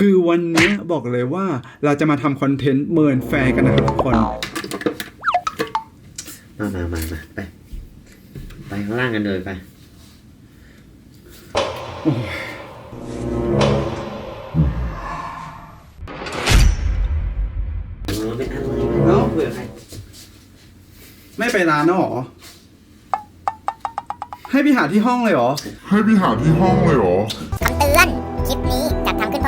คือวันเนี้ยบอกเลยว่าเราจะมาทำคอนเทนต์เมินแฟร์กันนะครับทุกคน มามามามาไป ไปข้างล่างกันเลยไป เออเป็นอะไรเอ้าเบื่อใครไม่ไปร้านแล้วเหรอ ให้พี่หาที่ห้องเลยเหรอ ให้ไปหาที่ห้องเลยเหรอ คำเตือน คลิปนี้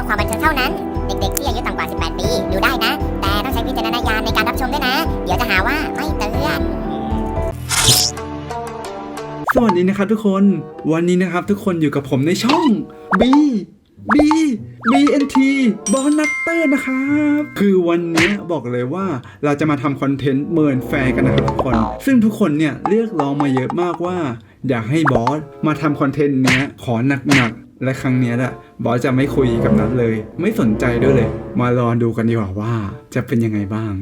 ความบันเทิงเท่านั้น เด็กๆที่อายุต่ำกว่า 18 ปี ดูได้นะ แต่ต้องใช้วิจารณญาณในการรับชมด้วยนะ เดี๋ยวจะหาว่าไม่เตือนสวัสดีนะครับทุกคน วันนี้นะครับทุกคนอยู่กับผมในช่อง B B BNT บอลนัตเตอร์นะครับ คือวันนี้บอกเลยว่าเราจะมาทำคอนเทนต์เมินแฟร์กันนะครับทุกคน ซึ่งทุกคนเนี่ยเรียกร้องมาเยอะมากว่า อยากให้บอสมาทำคอนเทนต์เนี้ยขอหนักๆ และครั้งนี้แหละบอสจะไม่คุยกับนัทเลย ไม่สนใจด้วยเลย มารอดูกันดีกว่าว่าจะเป็นยังไงบ้าง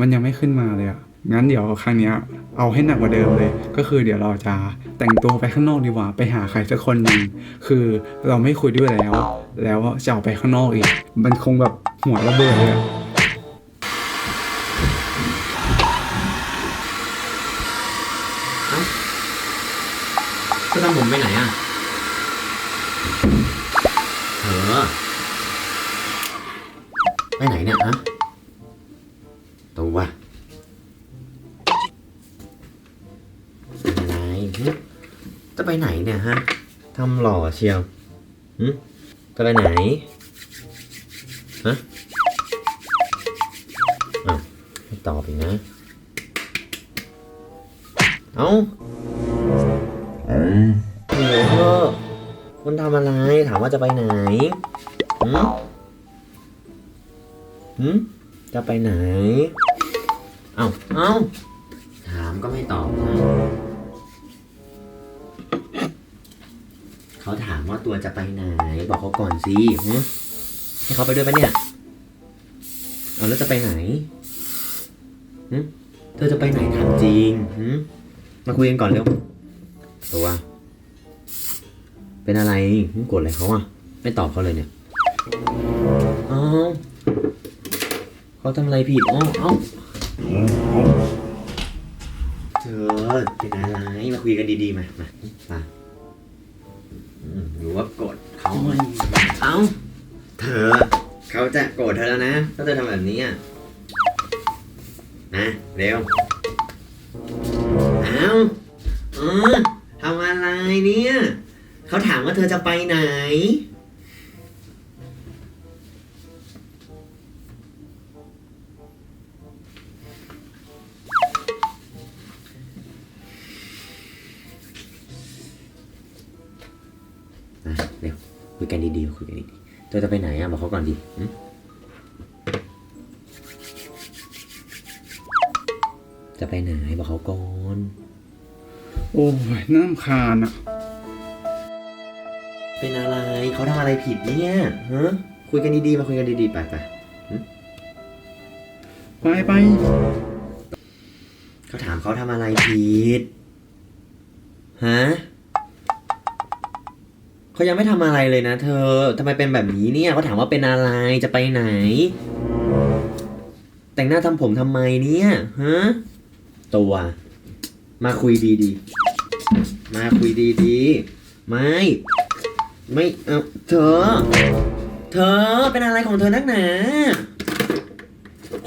มันยังไม่ขึ้นมาเลยอะงั้นเดี๋ยวครั้งนี้เอาให้หนักกว่าเดิมเลย ก็คือเดี๋ยวเราจะแต่งตัวไปข้างนอกดีกว่าไปหาใครสักคนหนึ่งคือเราไม่คุยด้วยแล้ว แล้วจะออกไปข้างนอกอีก มันคงแบบหัวระเบิดเลยอะ จะทำผมไปไหนอะเธอไปไหนเนี่ยฮะตัวอะไรหึจะไปไหนเนี่ยฮะทำหล่อเชียวหึจะไปไหนฮะอ้าตอบอีกนะ เอ้า โอ้โหคุณทำอะไร ถามว่าจะไปไหนหืมหืมจะไปไหน เอ้า เอ้า ถามก็ไม่ตอบนะเขาถามว่าตัวจะไปไหน บอกเขาก่อนสิหืมให้เขาไปด้วยปะเนี่ย เอาแล้วจะไปไหนหืมเธอจะไปไหนถามจริงหืมมาคุยกันก่อนเร็ว ตัวเป็นอะไรมึงโกรธอะไรเขาอะ ไม่ตอบเขาเลยเนี่ยเอ้าเขาทำอะไรผิดอ้อเอ้าเธอเป็นอะไรมาคุยกันดีๆมามามาอืมหรือว่าโกรธเขาเอ้าเธอเขาจะโกรธเธอแล้วนะถ้าเธอทำแบบนี้อะนะเร็วเอ้าเออ เขาถามว่าเธอจะไปไหน นะเร็วคุยกันดีๆคุยกันดีๆเธอจะไปไหนอะบอกเขาก่อนดิหึจะไปไหนบอกเขาก่อน โอ้ยน่ารำคาญอะ เป็นอะไรเขาทำอะไรผิดเนี่ยฮะคุยกันดีๆมาคุยกันดีๆไปไปไปไปเขาถามเขาทำอะไรผิดฮะเขายังไม่ทำอะไรเลยนะเธอทำไมเป็นแบบนี้เนี่ยเขาถามว่าเป็นอะไรจะไปไหน แต่งหน้าทำผมทำไมเนี่ยฮะตัว มาคุยดีๆมาคุยดีๆไม่ ไม่เอาเธอ เธอเป็นอะไรของเธอนักหนา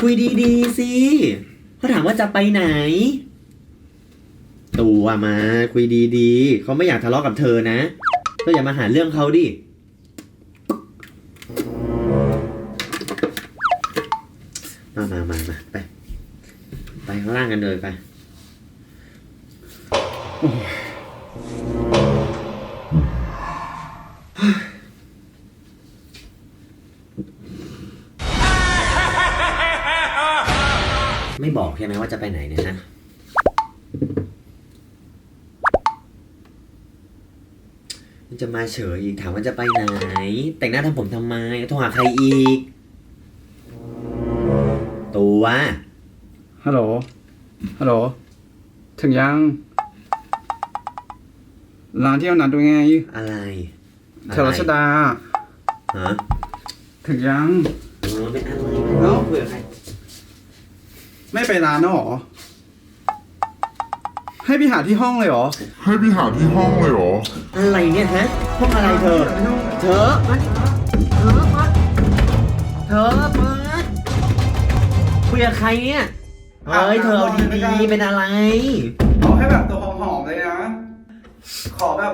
คุยดีๆสิเขาถามว่าจะไปไหน ตัวมา คุยดีๆเขาไม่อยากทะเลาะกับเธอนะเธออย่ามาหาเรื่องเขาดิมามามามาไป ไปข้างล่างกันเลยไป บอกใช่ไหมว่าจะไปไหนเนี่ยนะมันจะมาเฉยอีกถามว่าจะไปไหน แต่งหน้าทำผมทำไมโทรหาใครอีก ตัวฮัลโหล ฮัลโหล ถึงยัง ร้านที่เรานัดด้วยไงอะไรแถวรัชดา ฮะ ถึงยัง เออเป็นอะไรเอ้าคุยกับใคร ไม่ไปร้านแล้วเหรอ ให้พี่หาที่ห้องเลยเหรอ ให้พี่หาที่ห้องเลยเหรอ อะไรเนี่ยฮะห้องอะไรเธอ เธอมาเธอมาเธอเปิดคุยกับใครเนี่ยเฮ้ยเธอเอาดีๆเป็นอะไร เอาให้แบบตัวหอมๆเลยนะ ขอแบบ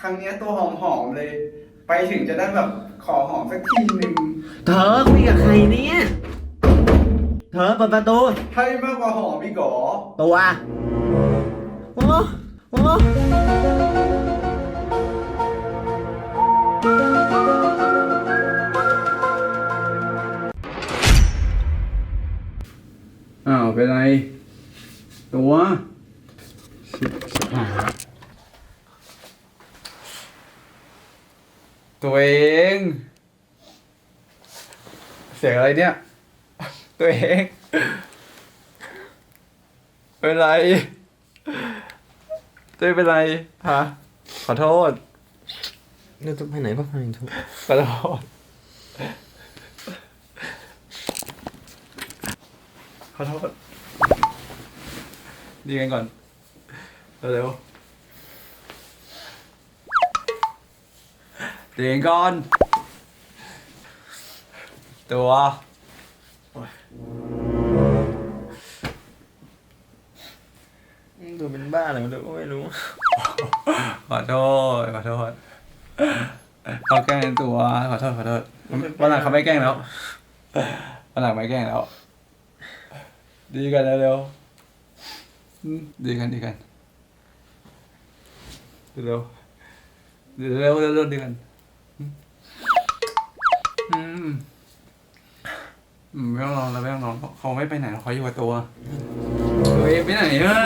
ครั้งเนี้ยตัวหอมๆเลย ไปถึงจะได้แบบขอหอมสักทีหนึ่งเธอคุยกับใครเนี่ย เธอเปิดประตู ให้มากกว่าหอมอีกเหรอตัวโอ้โอ้อ้าวเป็นไร ตัวชิบชิบหายละตัวเอง เสียงอะไรเนี่ย ตัวเองเป็นไรตัวเองเป็นไรฮะขอโทษเราจะไปไหนบ้างทุกขอโทษขอโทษดีกันก่อนเร็วๆดีกันก่อนตัว ตัวเป็นบ้าอะไรไม่รู้ไม่รู้ ขอโทษขอโทษเขาแกล้งตัวขอโทษขอโทษวันหลังเขาไม่แกล้งแล้ววันหลังไม่แกล้งแล้ว ดีกันเร็วๆอืมดีกันดีกันเร็วเร็วเร็วเร็วดีกันอืมอืมไม่ต้องนอนแล้วไม่ต้องนอนเขาไม่ไปไหนเขาอยู่กับตัวตัวเองไปไหนอะ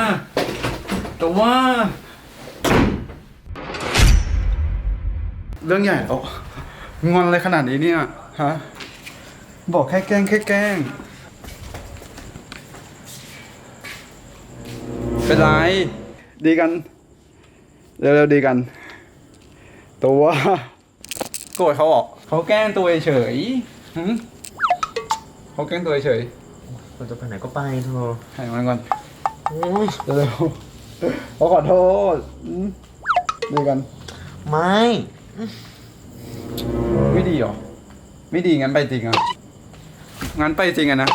ตัวเรื่องใหญ่แล้วงอนอะไรขนาดนี้เนี่ย ฮะ บอกแค่แกล้งแค่แกล้ง เป็นไร ดีกัน เร็วๆดีกัน ตัว โกรธเขาเหรอเขาแกล้งตัวเฉยๆหึเขาแกล้งตัวเฉยเราจะไปไหนก็ไปเธอๆให้มันก่อนโอ้ยเร็วๆเขาขอโทษอืมดีกัน ไม่ ไม่ดีเหรอ ไม่ดีงั้นไปจริงอะ งั้นไปจริงอะนะ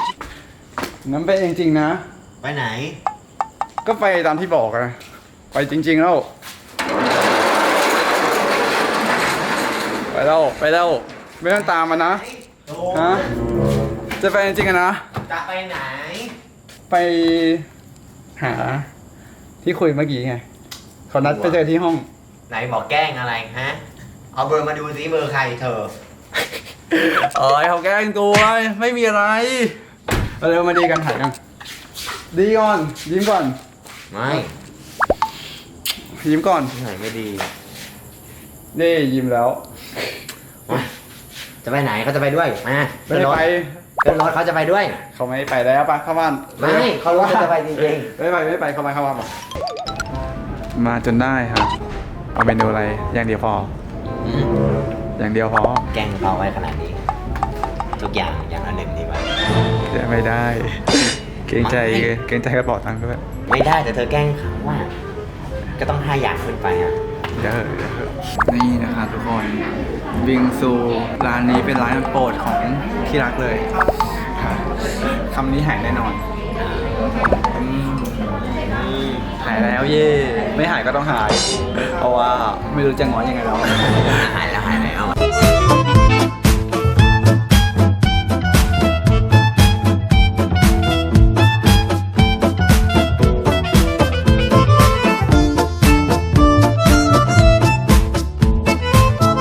งั้นไปเองจริงนะ ไปไหน ก็ไปตามที่บอกอะไปจริง ๆ แล้ว ไปแล้ว ไปแล้ว ไม่ต้องตามมันนะฮะ จะไปจริงๆอะนะ จะไปไหน ไปหา ที่คุยเมื่อกี้ไงเขานัดไปเจอที่ห้อง ไหนบอกแกล้งอะไรฮะ เอาเบอร์มาดูซิเบอร์ใครเธอ เอ้ยเขาแกล้งตัวไม่มีอะไรเอาเร็วมาดีกันถ่ายกันดีก่อนยิ้มก่อน ไม่ยิ้มก่อนไหนไม่ดีนี่ยิ้มแล้ว จะไปไหนเขาจะไปด้วยมาไม่ได้ไป ขึ้นรถเขาจะไปด้วย เขาไม่ไปแล้วปะเข้าบ้านไม่เขารู้ว่าจะไปจริงไม่ไปไม่ไปเข้ามาเข้าบ้านมาจนได้ครับ เอาเมนูอะไรอย่างเดียวพออืมอย่างเดียวพอแกล้งเขาไว้ขนาดนี้ ทุกอย่างอย่างละหนึ่งดีกว่า จะไม่ได้ เกรงใจไม่ เกรงใจกระเป๋าตังค์ด้วย ไม่ได้แต่เธอแกล้งเขาว่า ก็ต้องห้าอย่างขึ้นไปอะ เด้อนี่นะคะทุกคนวิงซูร้านนี้เป็นร้านโปรดของที่รักเลยครับคำนี้หายแน่นอนหายแล้วเย่ไม่หายก็ต้องหาย เพราะว่าไม่รู้จะง้อยังไงแล้วหาย